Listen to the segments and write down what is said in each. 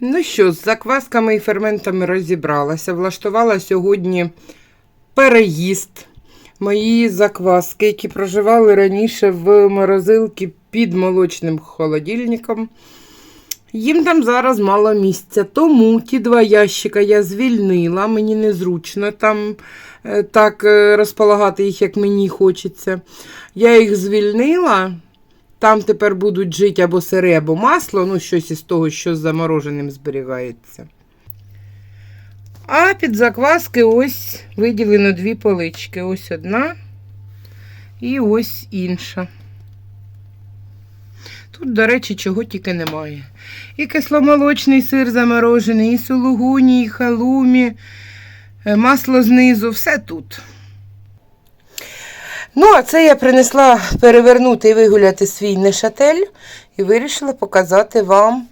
Ну що, з заквасками і ферментами розібралася. Влаштувала сьогодні переїзд. Мої закваски, які проживали раніше в морозилці під молочним холодильником. Їм там зараз мало місця. Тому ті два ящика я звільнила. Мені незручно там е, так е, розполагати їх, як мені хочеться. Я їх звільнила. Там тепер будуть жити або сире, або масло, ну щось із того, що з замороженим зберігається. А під закваски ось виділено дві полички. Ось одна і ось інша. Тут, до речі, чого тільки немає. І кисломолочний сир заморожений, і сулугуні, і халумі, е, масло знизу, все тут. Ну, а це я принесла перевернути і вигуляти свій нешатель і вирішила показати вам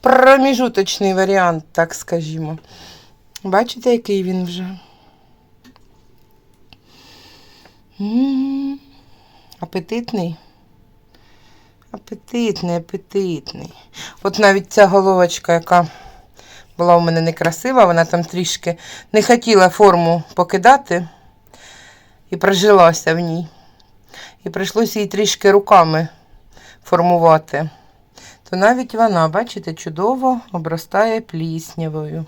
проміжуточний варіант, так скажімо. Бачите, який він вже? М, Апетитний. Апетитний, апетитний. От навіть ця головочка, яка була у мене некрасива, вона там трішки не хотіла форму покидати і прижилася в ній. І прийшлося її трішки руками формувати. То навіть вона, бачите, чудово обростає пліснявою.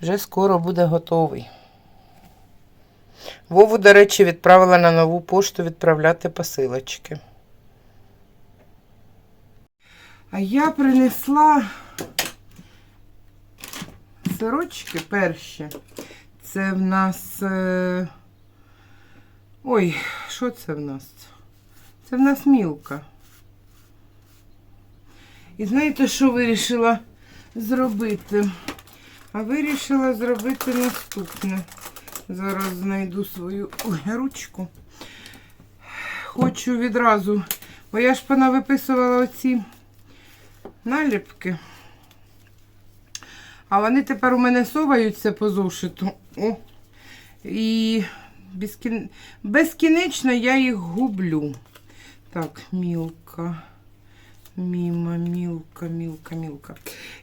Вже скоро буде готовий. Вову, до речі, відправила на нову пошту відправляти посилочки. А я принесла сирочки перші. Це в нас. е, Ой, що це в нас? Це в нас мілка. І знаєте, що вирішила зробити? А вирішила зробити наступне. Зараз знайду свою ой, ручку. Хочу відразу, бо я ж понавиписувала оці наліпки. А вони тепер у мене соваються по зошиту. О, і безкін... безкінечно я їх гублю. Так, мілка. Міма, мілка, мілка, мілка.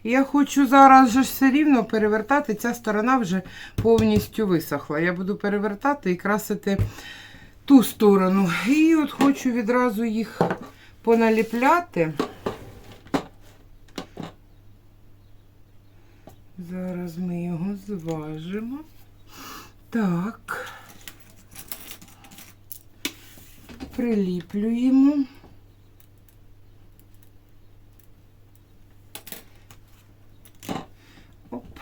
Я хочу зараз же все рівно перевертати. Ця сторона вже повністю висохла. Я буду перевертати і красити ту сторону. І от хочу відразу їх поналіпляти. Зараз ми його зважимо. Так. Приліплюємо. Оп.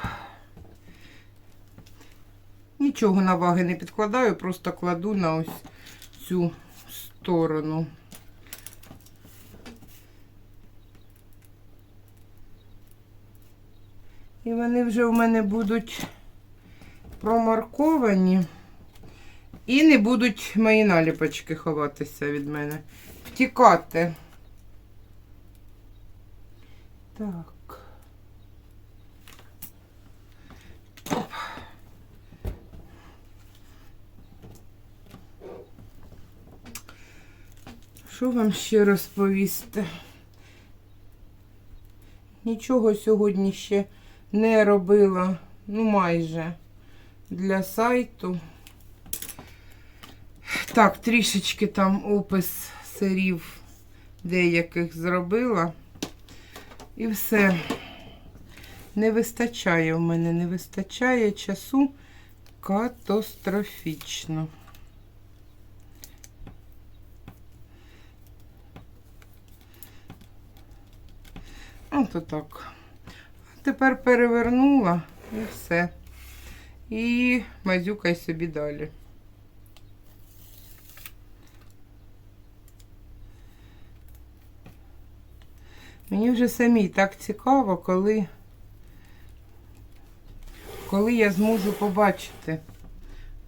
Нічого на ваги не підкладаю, просто кладу на ось цю сторону. І вони вже в мене будуть промарковані. І не будуть мої наліпочки ховатися від мене. Втікати. Так. Оп. Що вам ще розповісти? Нічого сьогодні ще не робила, ну майже для сайту. Так, трішечки там опис сирів деяких зробила. І все. Не вистачає в мене, не вистачає часу катастрофічно. Ото так. Тепер перевернула і все. І мазюкай собі далі. Мені вже самій так цікаво, коли, коли я зможу побачити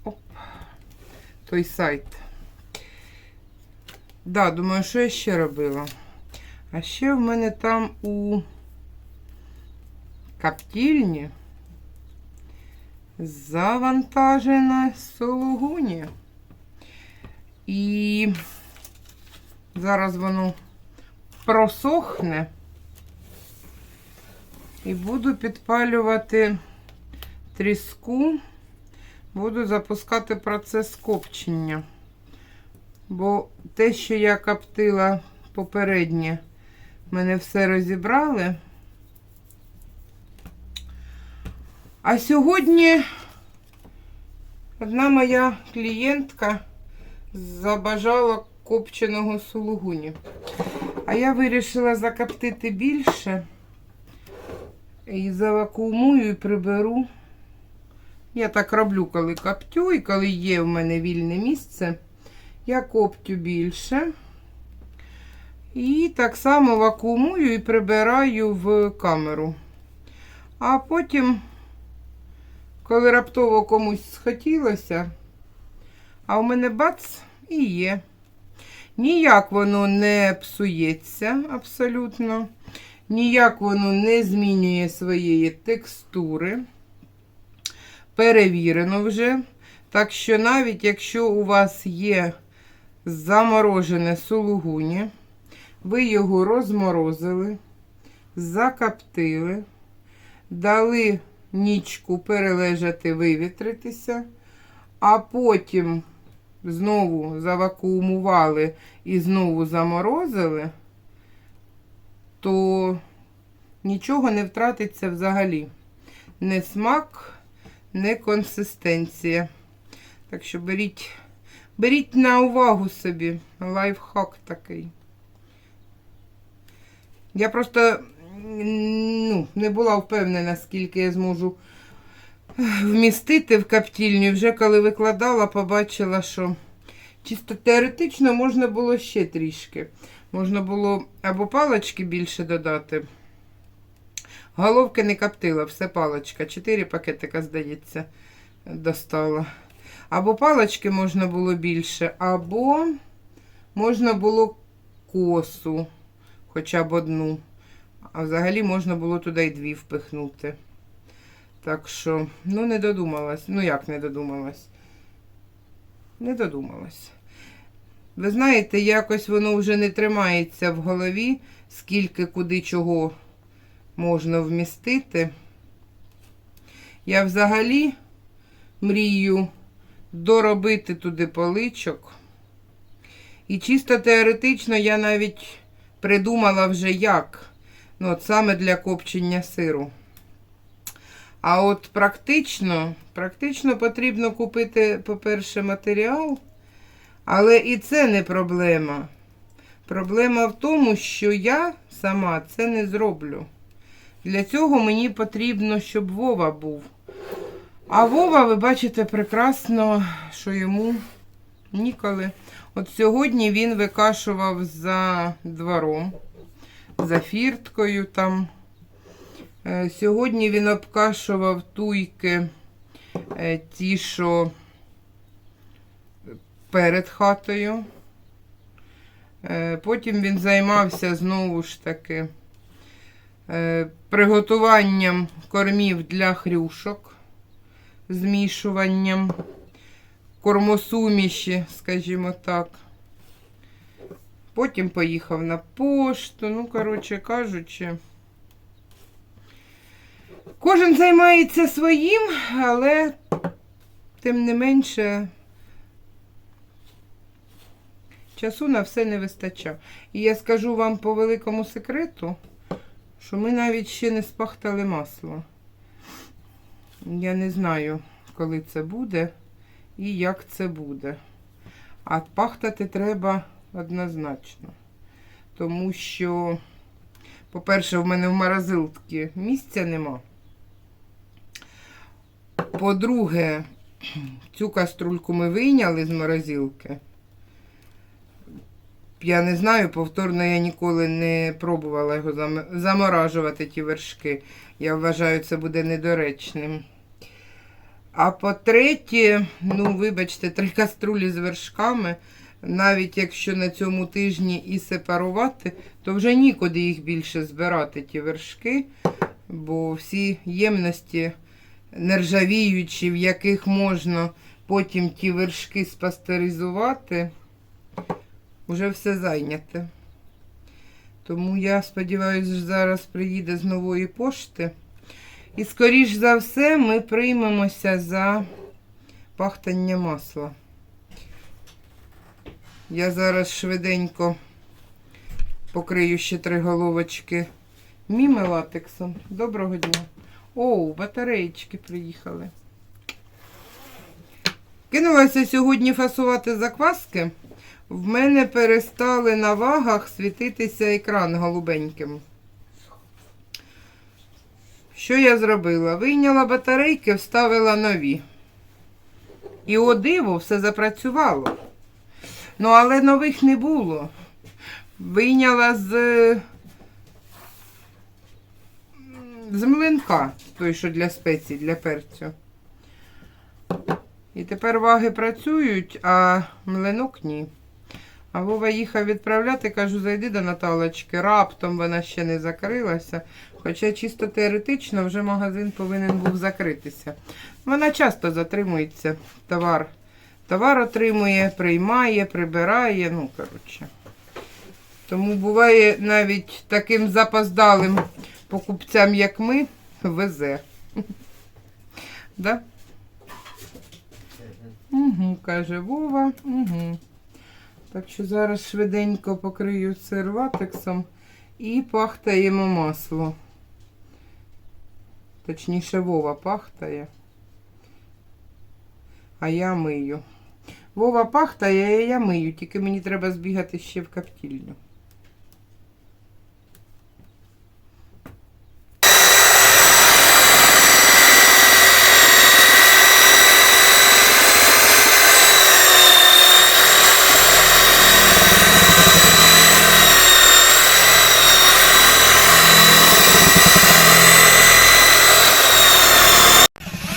оп, той сайт. Да, думаю, що я ще робила. А ще в мене там у коптільні завантажена сологуні. І зараз воно просохне. І буду підпалювати тріску, буду запускати процес копчення. Бо те, що я коптила попереднє, мене все розібрали. А сьогодні одна моя клієнтка забажала копченого сулугуні. А я вирішила закоптити більше. І завакуумую і приберу. Я так роблю, коли коптю, і коли є в мене вільне місце, я коптю більше. І так само вакуумую і прибираю в камеру. А потім, коли раптово комусь схотілося, а в мене бац і є. Ніяк воно не псується абсолютно. Ніяк воно не змінює своєї текстури. Перевірено вже. Так що навіть якщо у вас є заморожене сулугуні, ви його розморозили, закоптили, дали нічку перележати, вивітритися, а потім знову завакуумували і знову заморозили, то нічого не втратиться взагалі. Не смак, не консистенція. Так що беріть, беріть на увагу собі. Лайфхак такий. Я просто ну, не була впевнена, скільки я зможу вмістити в коптільню. Вже коли викладала, побачила, що чисто теоретично можна було ще трішки. Можна було або палочки більше додати. Головки не коптила, все палочка. Чотири пакетика, здається, достала. Або палочки можна було більше, або можна було косу, хоча б одну. А взагалі можна було туди й дві впихнути. Так що, ну, не додумалась. Ну, як не додумалась? Не додумалась. Ви знаєте, якось воно вже не тримається в голові, скільки куди чого можна вмістити. Я взагалі мрію доробити туди поличок. І чисто теоретично я навіть придумала вже як. Ну, от саме для копчення сиру. А от практично, практично потрібно купити, по-перше, матеріал, але і це не проблема. Проблема в тому, що я сама це не зроблю. Для цього мені потрібно, щоб Вова був. А Вова, ви бачите прекрасно, що йому ніколи. От сьогодні він викашував за двором, за фірткою там. Е, Сьогодні він обкашував туйки е, ті, що перед хатою. Е, Потім він займався знову ж таки приготуванням кормів для хрюшок, змішуванням кормосуміші, скажімо так. Потім поїхав на пошту, ну, коротше кажучи. Кожен займається своїм, але тим не менше часу на все не вистачав. І я скажу вам по великому секрету, що ми навіть ще не спахтали масло. Я не знаю, коли це буде і як це буде. А пахтати треба однозначно. Тому що, по-перше, в мене в морозилці місця нема. По-друге, цю каструльку ми вийняли з морозилки. Я не знаю, повторно я ніколи не пробувала його заморажувати ті вершки. Я вважаю, це буде недоречним. А по-третє, ну, вибачте, три каструлі з вершками, навіть якщо на цьому тижні і сепарувати, то вже нікуди їх більше збирати, ті вершки, бо всі ємності нержавіючі, в яких можна потім ті вершки спастеризувати, вже все зайняте. Тому я сподіваюся, що зараз приїде з нової пошти. І, скоріш за все, ми приймемося за пахтання масла. Я зараз швиденько покрию ще три головочки міми латексом. Доброго дня. О, батареєчки приїхали. Кинулася сьогодні фасувати закваски. В мене перестали на вагах світитися екран голубеньким. Що я зробила? Вийняла батарейки, вставила нові. І о диво, все запрацювало. Ну, але нових не було. Вийняла з, з млинка, той, що для спецій, для перцю. І тепер ваги працюють, а млинок ні. А Вова їхав відправляти, кажу, зайди до Наталочки. Раптом вона ще не закрилася. Хоча чисто теоретично вже магазин повинен був закритися. Вона часто затримується товар. Товар отримує, приймає, прибирає, ну, коротше. Тому буває навіть таким запоздалим покупцям, як ми, везе. Да? Угу, каже Вова. Угу. Так що зараз швиденько покрию сир латексом і пахтаємо масло. Точніше, Вова пахтає. А я мию. Вова пахтає, я мию, тільки мені треба збігати ще в коптільню.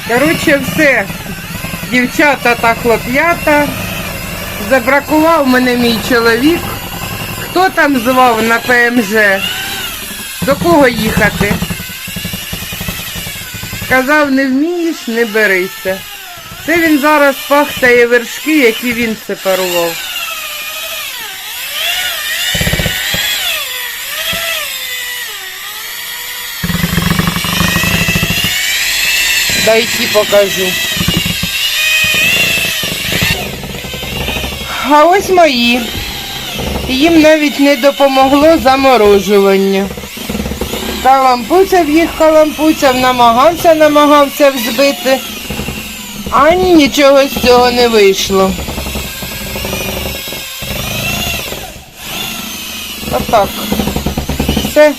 Коротше, все. Дівчата та хлоп'ята. Забракував мене мій чоловік. Хто там звав на ПМЖ? До кого їхати? Сказав, не вмієш, не берися. Це він зараз пахтає вершки, які він сепарував. Дайте покажу. А ось мої. Їм навіть не допомогло заморожування. Калампуцяв їх калампуцяв, намагався, намагався взбити. А нічого з цього не вийшло. Отак. Все.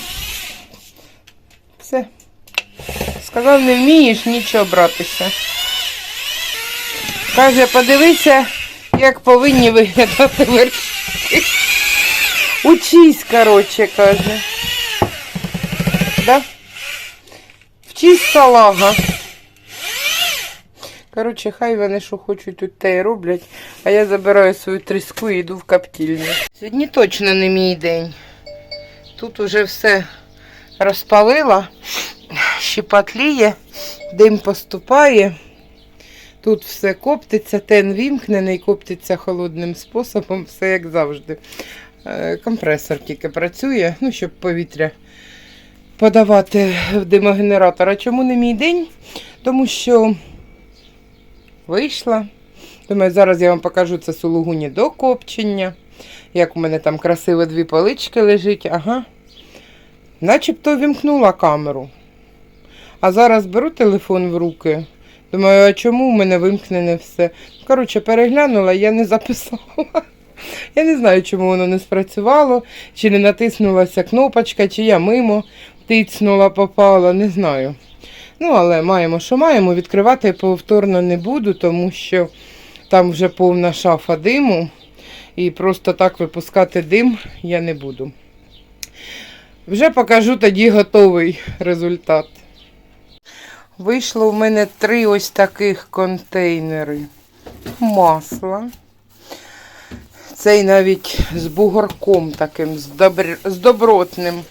Все. Сказав, не вмієш нічого братися. Каже, подивися, як повинні виглядати вершки. Учись, коротше, каже. Да? Вчись салага. Коротше, хай вони що хочуть тут те й роблять, а я забираю свою тріску і йду в коптільню. Сьогодні точно не мій день. Тут уже все розпалила, щепотліє, дим поступає. Тут все коптиться, тен вімкнений, коптиться холодним способом, все як завжди. Е, Компресор тільки працює, ну, щоб повітря подавати в димогенератор. А чому не мій день? Тому що вийшла. Думаю, зараз я вам покажу це сулугуні до копчення. Як у мене там красиво дві полички лежить. Ага. Начебто вімкнула камеру. А зараз беру телефон в руки. Думаю, а чому в мене вимкнене все? Коротше, переглянула, я не записала. Я не знаю, чому воно не спрацювало, чи не натиснулася кнопочка, чи я мимо тицнула, попала, не знаю. Ну, але маємо, що маємо. Відкривати повторно не буду, тому що там вже повна шафа диму. І просто так випускати дим я не буду. Вже покажу тоді готовий результат. Вийшло в мене три ось таких контейнери. Масла. Цей навіть з бугорком таким, з, добр... з добротним.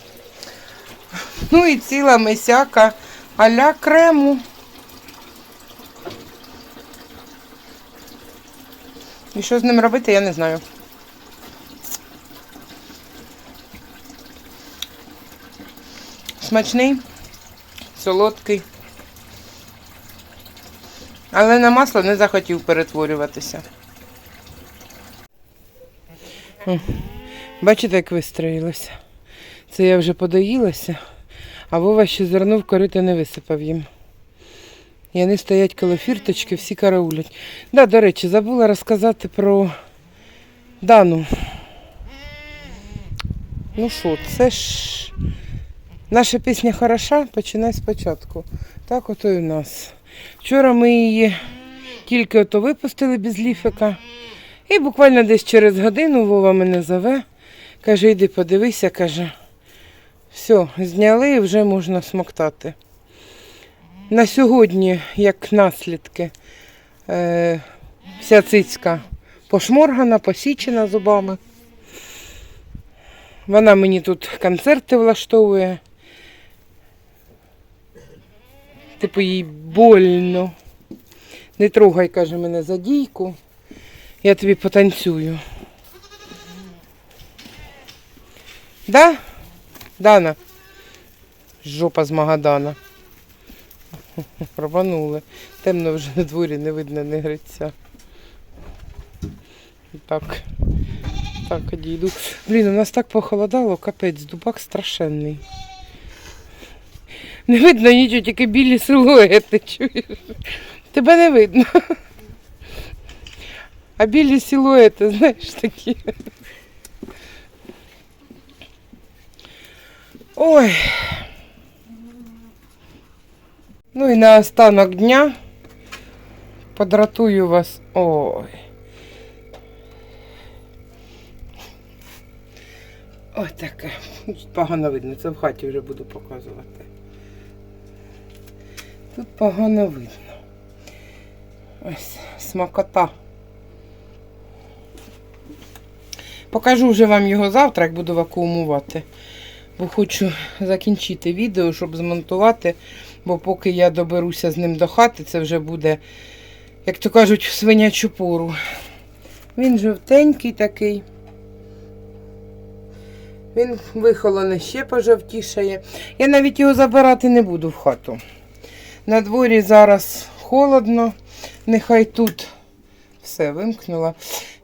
Ну і ціла мисяка а-ля крему. І що з ним робити, я не знаю. Смачний, солодкий. Але на масло не захотів перетворюватися. Бачите, як вистроїлося? Це я вже подоїлася, а Вова ще зерно в корито не висипав їм. І вони стоять коло фірточки, всі караулять. Да, до речі, забула розказати про Дану. Ну що, це ж наша пісня хороша, починай спочатку. Так ото і у нас. Вчора ми її тільки ото випустили без ліфика. І буквально десь через годину Вова мене зове. Каже, йди подивися, каже. Все, зняли і вже можна смоктати. На сьогодні, як наслідки, е, вся цицька пошморгана, посічена зубами. Вона мені тут концерти влаштовує. Типу їй больно. Не трогай, каже, мене за дійку. Я тобі потанцюю. Да? Дана? Жопа з Магадана. Рванули. Темно вже на дворі, не видно не гриця. Так. Так, одійду. Блін, у нас так похолодало, капець, дубак страшенний. Не видно нічого, тільки білі силуети, чуєш? Тебе не видно. А білі силуети, знаєш, такі. Ой. Ну і на останок дня подратую вас. Ой. Ось таке. Погано видно, це в хаті вже буду показувати. Тут погано видно. Ось смакота. Покажу вже вам його завтра, як буду вакуумувати. Бо хочу закінчити відео, щоб змонтувати. Бо поки я доберуся з ним до хати, це вже буде, як то кажуть, свинячу пору. Він жовтенький такий. Він вихолоне ще пожовтішає. Я навіть його забирати не буду в хату. На дворі зараз холодно, нехай тут все вимкнула.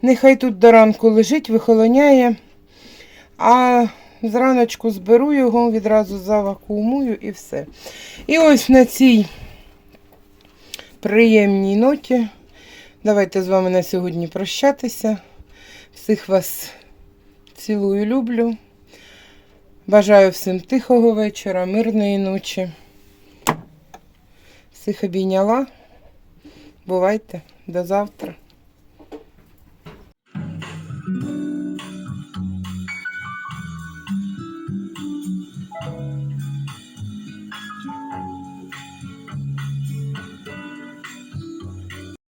Нехай тут до ранку лежить, вихолоняє, а зраночку зберу його, відразу завакуумую і все. І ось на цій приємній ноті. Давайте з вами на сьогодні прощатися. Всіх вас цілую, люблю. Бажаю всім тихого вечора, мирної ночі. Всіх обійняла. Бувайте, до завтра.